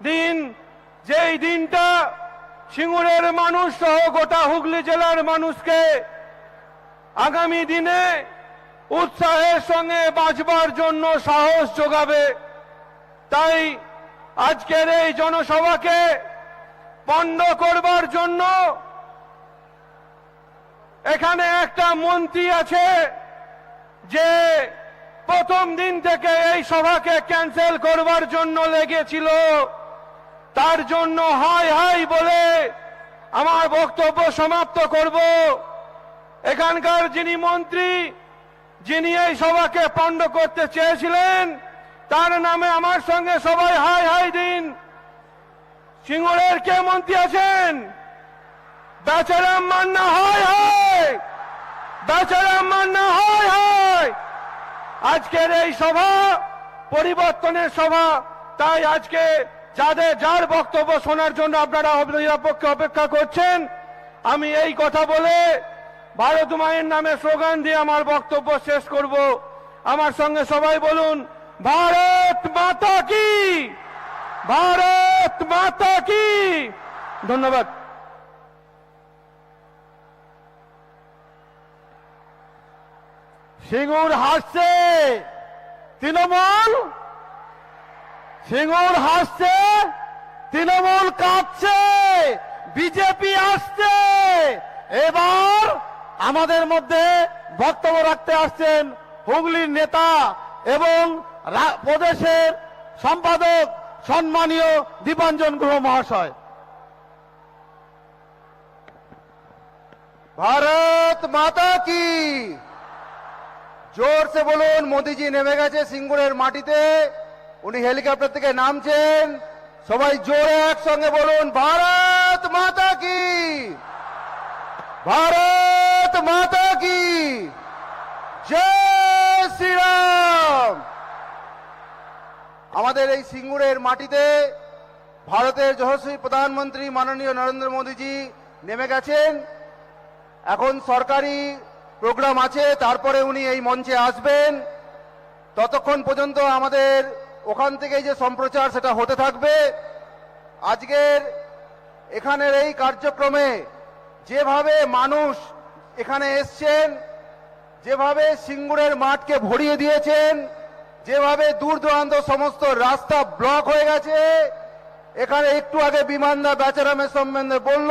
দিন, যেই দিনটা সিঙ্গুরের মানুষ সহ গোটা হুগলি জেলার মানুষকে আগামী দিনে উৎসাহের সঙ্গে বাঁচবার জন্য সাহস যোগাবে, তাই আজকের এই জনসভাকে পণ্ড করবার জন্য এখানে একটা মন্ত্রী আছে যে প্রথম দিন থেকে এই সভাকে ক্যান্সেল করবার জন্য লেগেছিল। তার জন্য হাই হাই বলে আমার বক্তব্য সমাপ্ত করব। এখানকার যিনি মন্ত্রী, যিনি এই সভাকে পণ্ড করতে চেয়েছিলেন, তার নামে আমার সঙ্গে সবাই হাই হাই দিন। সিঙ্গুরের কে মন্ত্রী আছেন? বেচারাম মান্না হয় হয় বেচারাম মান্না হয় হয় আজকের এই সভা, পরিবর্তনের সভা, তাই আজকে যাদের যার বক্তব্য শোনার জন্য আপনারা নিরপেক্ষে অপেক্ষা করছেন, আমি এই কথা বলে ভারত মায়ের নামে স্লোগান দিয়ে আমার বক্তব্য শেষ করব। আমার সঙ্গে সবাই বলুন, ভারত মাতা কি? ভারত মাতা কি? ধন্যবাদ। সিঙ্গুর হাসছে। তৃণমূল সিঙ্গুর হাসছে, তৃণমূল কাঁদছে, বিজেপি আসছে। এবার আমাদের মধ্যে বক্তব্য রাখতে আসছেন হুগলির নেতা এবং প্রদেশের সম্পাদক সম্মানীয় দীপাঞ্জন গুহ মহাশয়। ভারত মাতা কি? জোর সে বলুন, মোদিজি নেমে গেছে সিঙ্গুরের মাটিতে। উনি হেলিকপ্টার থেকে নামছেন। সবাই জোরে একসঙ্গে বলুন, ভারত মাতা কি? ভারত মাতা কি? জয় শ্রীরাম। আমাদের এই সিঙ্গুরের মাটিতে ভারতের যশস্বী প্রধানমন্ত্রী মাননীয় নরেন্দ্র মোদীজি নেমে গেছেন। এখন সরকারি প্রোগ্রাম আছে, তারপরে উনি এই মঞ্চে আসবেন। ততক্ষণ পর্যন্ত আমাদের ওখান থেকে যে সম্প্রচার সেটা হতে থাকবে। আজকের এখানের এই কার্যক্রমে যেভাবে মানুষ এখানে এসছেন, যেভাবে সিঙ্গুরের মাঠকে ভরিয়ে দিয়েছেন, যেভাবে দূর দূরান্ত সমস্ত রাস্তা ব্লক হয়ে গেছে, এখানে একটু আগে বিমানদা বেচারামের সম্বন্ধে বলল,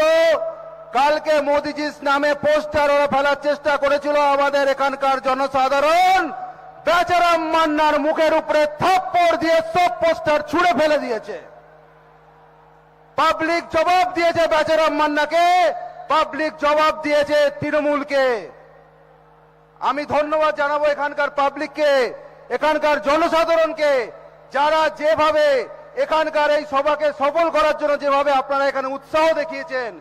কালকে মোদিজির নামে পোস্টার ওরা ফেলার চেষ্টা করেছিল আমাদের এখানকার জনসাধারণ। বেচারাম মান্নার মুখের উপরে থাপ্পড় দিয়ে সব পোস্টার ছুঁড়ে ফেলে দিয়েছে। পাবলিক জবাব দিয়েছে বেচারাম মান্নাকে। পাবলিক জবাব দিয়েছে তৃণমূলকে। আমি ধন্যবাদ জানাব এখানকার পাবলিককে, এখানকার জনসাধারণকে, যারা যেভাবে এখানকার এই সভাকে সফল করার জন্য যেভাবে আপনারা এখানে উৎসাহ দেখিয়েছেন,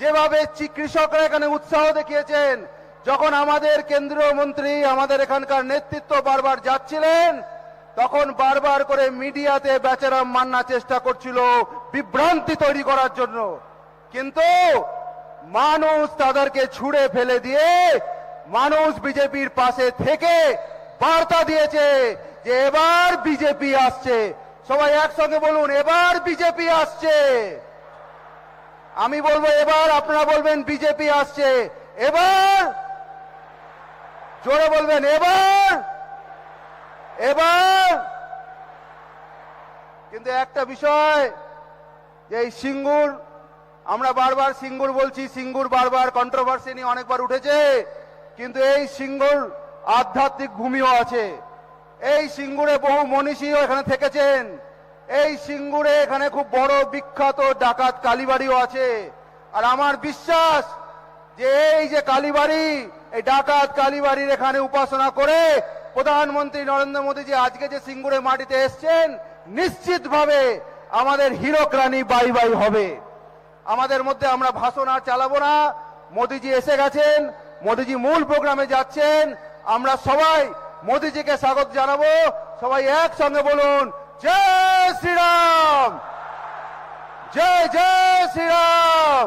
যেভাবে কৃষকরা এখানে উৎসাহ দেখিয়েছেন যখন আমাদের কেন্দ্রীয় মন্ত্রী আমাদের এখানকার নেতৃত্ব বারবার যাচ্ছিলেন, তখন বারবার করে মিডিয়াতে বেচারাম মান্না চেষ্টা করছিল বিভ্রান্তি তৈরি করার জন্য। কিন্তু মানুষ তাদেরকে ছুড়ে ফেলে দিয়ে মানুষ বিজেপির পাশে থেকে বার্তা দিয়েছে যে এবার বিজেপি আসছে। সবাই একসঙ্গে বলুন, এবার বিজেপি আসছে। আমি বলব, এবার আপনারা বলবেন বিজেপি আসছে। এবার জোরে বলবেন, এবার এবার। কিন্তু একটা বিষয়, যে এই সিঙ্গুর, আমরা বারবার সিঙ্গুর বলছি, সিঙ্গুর বারবার কন্ট্রোভার্সি নিয়ে অনেকবার উঠেছে, কিন্তু এই সিঙ্গুর আধ্যাত্মিক ভূমিও আছে। এই সিঙ্গুরে বহু মনীষীও এখানে থেকেছেন। এই সিঙ্গুরে এখানে খুব বড় বিখ্যাত ডাকাত কালীবাড়িও আছে। আর আমার বিশ্বাস যে এই যে কালীবাড়ি এই ডাকাত কালীবাড়ির এখানে উপাসনা করে প্রধানমন্ত্রী নরেন্দ্র মোদী যে আজকে যে সিঙ্গুরে মাটিতে এসছেন, নিশ্চিতভাবে আমাদের হীরক রানী বাই বাই হবে। আমাদের মধ্যে আমরা ভাষণ আর চালাবো না। মোদিজি এসে গেছেন, মোদিজি মূল প্রোগ্রামে যাচ্ছেন। আমরা সবাই মোদিজিকে স্বাগত জানাব। সবাই একসঙ্গে বলুন, জয় শ্রীরাম! জয় জয় শ্রীরাম!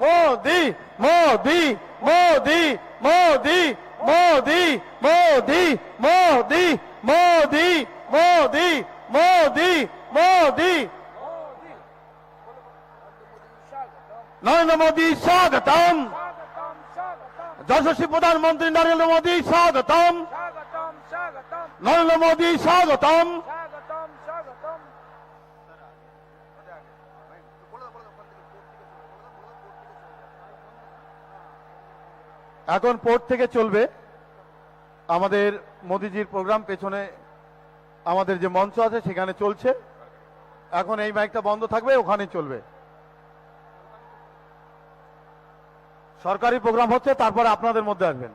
মোদি মোদি মোদি মোদি মোদি মোদি মোদি মোদি মোদি মোদি মোদি মোদি নরেন্দ্র মোদী স্বাগতম যশস্বী প্রধানমন্ত্রী নরেন্দ্র মোদী স্বাগতম স্বাগতম স্বাগতম নরেন্দ্র মোদী স্বাগতম স্বাগতম স্বাগতম এখন পোর্ট থেকে চলবে আমাদের মোদিজির প্রোগ্রাম পেছনে আমাদের যে মঞ্চ আছে সেখানে চলছে। এখন এই মাইকটা বন্ধ থাকবে ওখানে চলবে। সরকারি প্রোগ্রাম হচ্ছে, তারপরে আপনাদের মধ্যে আসবেন।